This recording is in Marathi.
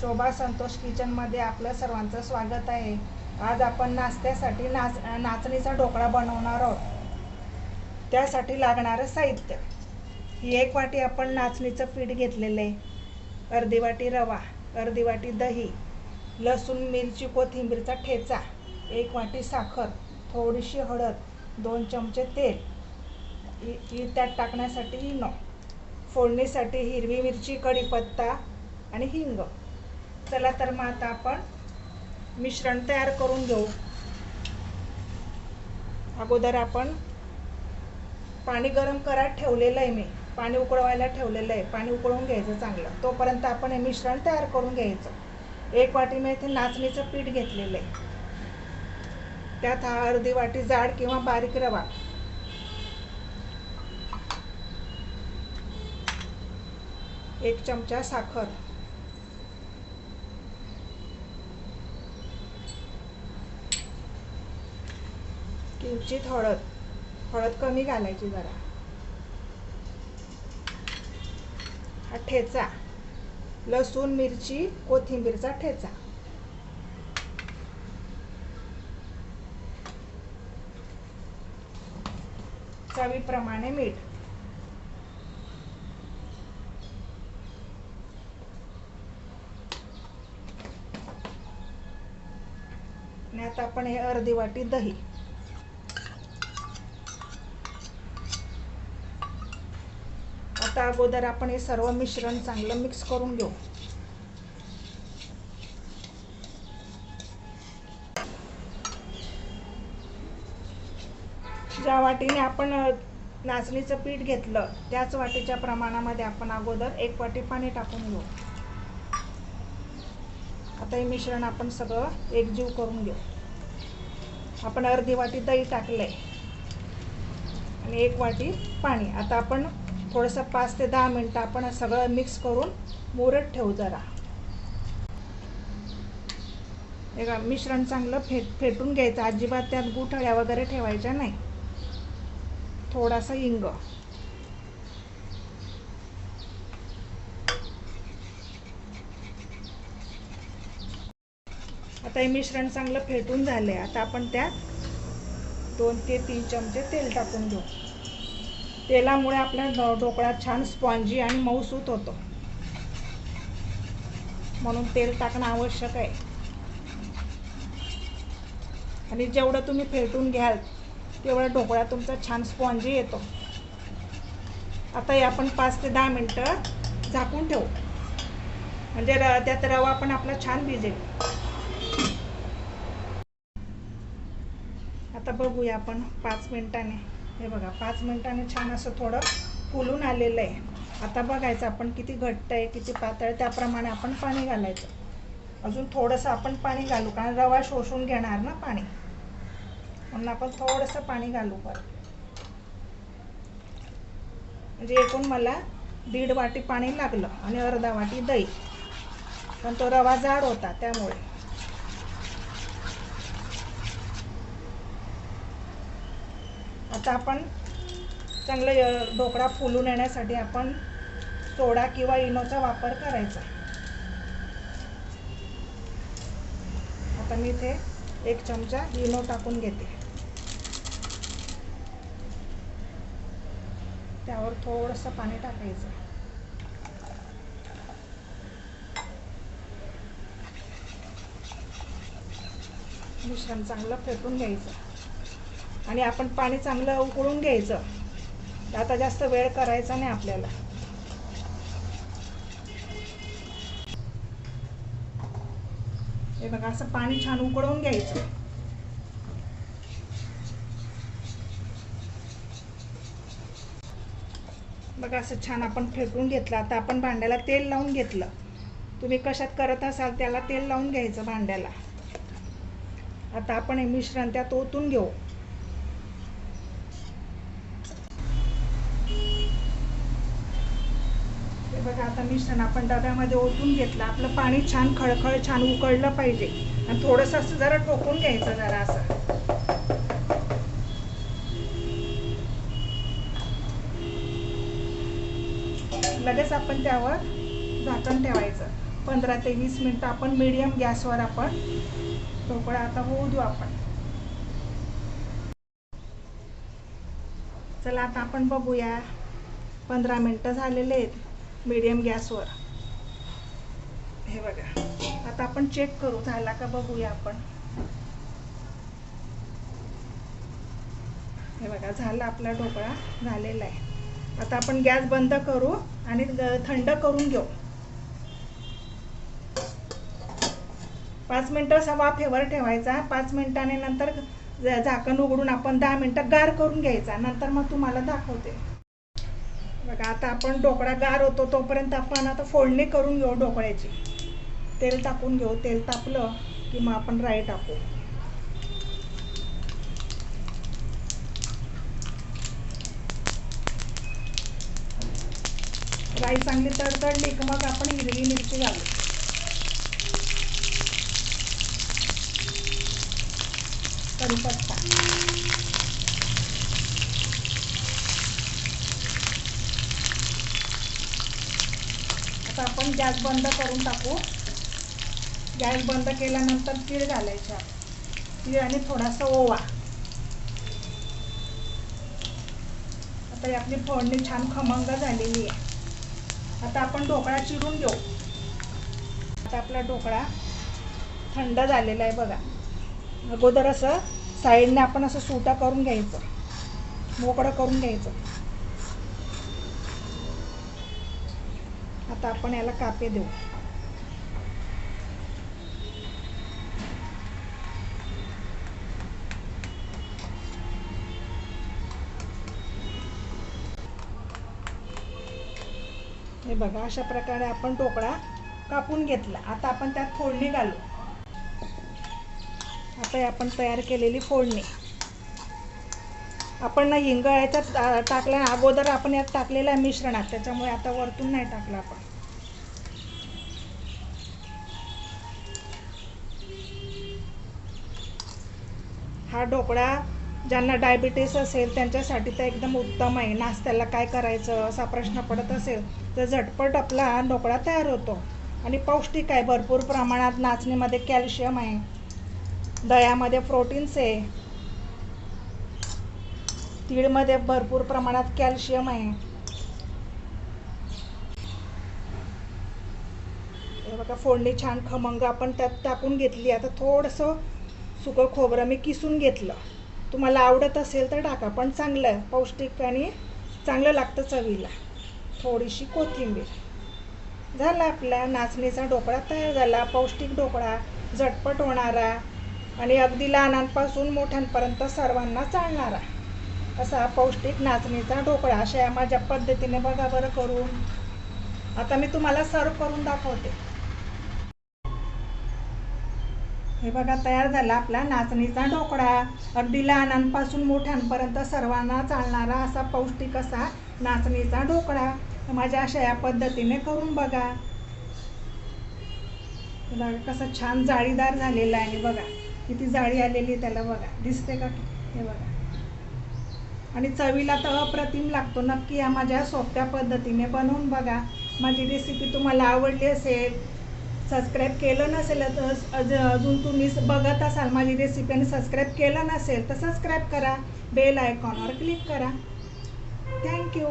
शोभा संतोष किचनमध्ये आपलं सर्वांचं स्वागत आहे. आज आपण नाश्त्यासाठी नाच नाचणीचा ढोकळा बनवणार आहोत. त्यासाठी लागणारं साहित्य. ही एक वाटी आपण नाचणीचं पीठ घेतलेलं आहे. अर्धी वाटी रवा अर्धी वाटी दही लसूण मिरची कोथिंबीरचा ठेचा एक वाटी साखर थोडीशी हळद दोन चमचे तेल. इ- त्यात टाकण्यासाठी इनो. फोडणीसाठी हिरवी मिरची कढीपत्ता आणि हिंग. चला तर मग आता आपण मिश्रण तयार करून घेऊ. अगोदर आपण पाणी गरम करत ठेवलेलं आहे मी. पाणी उकळवायला ठेवलेलं आहे. पाणी उकळून घ्यायचं चांगलं. तोपर्यंत आपण हे मिश्रण तयार करून घ्यायचं. एक वाटी मी इथे नाचणीचं पीठ घेतलेलं आहे. त्यात हा अर्धी वाटी जाड किंवा बारीक रवा. एक चमचा साखर. किंचित हळद हळद कमी घालायची जरा. हा ठेचा. लसूण मिरची कोथिंबीरचा ठेचा. चवीप्रमाणे मीठ. आणि आता आपण हे अर्धी वाटी दही आता अगोदर आपण हे सर्व मिश्रण चांगलं मिक्स करून घेऊ. ज्या वाटीने आपण नाचणीचं पीठ घेतलं त्याच वाटीच्या प्रमाणामध्ये आपण अगोदर एक वाटी पाणी टाकून घेऊ. आता हे मिश्रण आपण सगळं एकजीव करून घेऊ. आपण अर्धी वाटी दही टाकलंय. आणि एक वाटी पाणी. आता आपण थोडंसं पाच ते दहा मिनटं आपण सगळं मिक्स करून मुरत ठेवू जरा. एका मिश्रण चांगलं फेट फेटून घ्यायचं. अजिबात त्यात गुठळ्या वगैरे ठेवायच्या नाही. थोडासा हिंग. आता हे मिश्रण चांगलं फेटून झालंय. आता आपण त्यात दोन ते तीन चमचे तेल टाकून घेऊ. तेलामुळे आपला ढो- ढोकळा छान स्पॉन्जी आणि मऊसूत होतो म्हणून तेल टाकणं आवश्यक आहे. आणि जेवढं तुम्ही फेटून घ्याल तेवढा ढोकळा तुमचा छान स्पॉन्जी येतो. आता हे आपण पाच ते दहा मिनटं झाकून ठेवू. म्हणजे र त्यात रवा पण आपला छान भिजेल. आता बघूया आपण पाच मिनिटाने. हे बघा पाच मिनिटाने छान असं थोडं फुलून आलेलं आहे. आता बघायचं आपण किती घट्ट आहे किती पातळ आहे, त्याप्रमाणे आपण पाणी घालायचं. अजून थोडंसं आपण पाणी घालू कारण रवा शोषून घेणार ना पाणी. म्हणून आपण थोडंसं पाणी घालू परत म्हणजे एकूण मला दीड वाटी पाणी लागलं आणि अर्धा वाटी दही. पण तो रवा जाड होता त्यामुळे. आता आपण चांगलं ढोकळा फुलून येण्यासाठी आपण सोडा किंवा इनोचा वापर करायचा. आता मी इथे एक चमचा इनो टाकून घेते. त्यावर थोडंसं पाणी टाकायचं. मिश्रण चांगलं फेटून घ्यायचं. आणि आपण पाणी चांगलं उकळून घ्यायचं. आता जास्त वेळ करायचा नाही आपल्याला. हे बघा असं पाणी छान उकळून घ्यायचं. बघा असं छान आपण फेकून घेतलं. आता आपण भांड्याला तेल लावून घेतलं. तुम्ही कशात करत असाल त्याला तेल लावून घ्यायचं भांड्याला. आता आपण हे मिश्रण त्यात ओतून घेऊ. बघा आता मिश्रण आपण डब्यामध्ये ओतून घेतलं आपलं पाणी छान खळखळ छान उकळलं पाहिजे. आणि थोडंसं असं जरा ठोकून घ्यायचं जरा असं. लगेच आपण त्यावर झाकण ठेवायचं. पंधरा ते वीस मिनटं आपण मीडियम गॅसवर आपण ढोकळा आता होऊ देऊ आपण. चला आता आपण बघूया. पंधरा मिनटं झालेले आहेत. मीडियम गॅसवर हे बघा. आता आपण चेक करू झाला का बघूया आपण. हे बघा झाला आपला ढोकळा झालेला आहे. आता आपण गॅस बंद करू आणि थंड करून घेऊ. पाच मिनटं असा वाफेवर ठेवायचा. पाच मिनिटाने नंतर झाकण उघडून आपण दहा मिनटं गार करून घ्यायचा. नंतर मग तुम्हाला दाखवते. बघा आता आपण ढोकळा गार होतो तोपर्यंत आपण आता फोडणी करून घेऊ ढोकळ्याची. तेल टाकून घेऊ. तेल तापलं की मग आपण राई टाकू. राई चांगली तडतडली की मग आपण हिरवी मिरची घालू. कढीपत्ता. आता आपण गॅस बंद करून टाकू. गॅस बंद केल्यानंतर तीळ घालायचा. तीळ आणि थोडासा ओवा. आता आपली फोडणी छान खमंग झालेली आहे. आता आपण ढोकळा चिरून घेऊ. आता आपला ढोकळा थंड झालेला आहे बघा. अगोदर असं साईडने आपण असं सुटा करून घ्यायचं. मोकळं करून घ्यायचं. आता आपण याला कापे देऊ. हे बघा अशा प्रकारे आपण ढोकळा कापून घेतला. आता आपण त्यात फोडणी घालू. आता आपण तयार केलेली फोडणी. आपण ना हिंग याच्यात टाकल्या अगोदर आपण यात टाकलेलं आहे मिश्रणात. त्याच्यामुळे आता वरतून नाही टाकलं आपण. हा ढोकळा ज्यांना डायबिटीस असेल त्यांच्यासाठी तर एकदम उत्तम आहे. नाश्त्याला काय करायचं असा प्रश्न पडत असेल तर झटपट आपला ढोकळा तयार होतो. आणि पौष्टिक आहे भरपूर प्रमाणात नाचणीमध्ये कॅल्शियम आहे. दह्यामध्ये प्रोटीन्स आहे. तीळमध्ये भरपूर प्रमाणात कॅल्शियम आहे. हे बघा फोडणी छान खमंग आपण त्यात टाकून घेतली. आता थोडंसं सुकं खोबरं मी किसून घेतलं. तुम्हाला आवडत असेल तर टाका पण चांगलं आहे. पौष्टिक आणि चांगलं लागतं चवीला. थोडीशी कोथिंबीर. झाला आपला नाचणीचा ढोकळा तयार झाला. पौष्टिक ढोकळा झटपट होणारा आणि अगदी लहानांपासून मोठ्यांपर्यंत सर्वांना चालणारा. असा पौष्टिक नाचणीचा ढोकळा अशा या माझ्या पद्धतीने बघा बरं करून. आता मी तुम्हाला सर्व करून दाखवते. हे बघा तयार झाला आपला नाचणीचा ढोकळा. अगदी लहानांपासून मोठ्यांपर्यंत सर्वांना चालणारा असा पौष्टिक असा नाचणीचा ढोकळा. माझ्या अशा या पद्धतीने करून बघा. हे बघा कसं छान जाळीदार झालेला आहे. आणि बघा किती जाळी आलेली आहे त्याला बघा. दिसते का? हे बघा. आणि चवीला तर अप्रतिम लागतो. नक्की या माझ्या सोप्या पद्धतीने बनवून बघा. माझी रेसिपी तुम्हाला आवडली असेल सबस्क्राईब केलं नसेल तर अजून तुम्ही बघत असाल माझी रेसिपी आणि सबस्क्राईब केलं नसेल तर सबस्क्राईब करा. बेल आयकॉनवर क्लिक करा. थँक्यू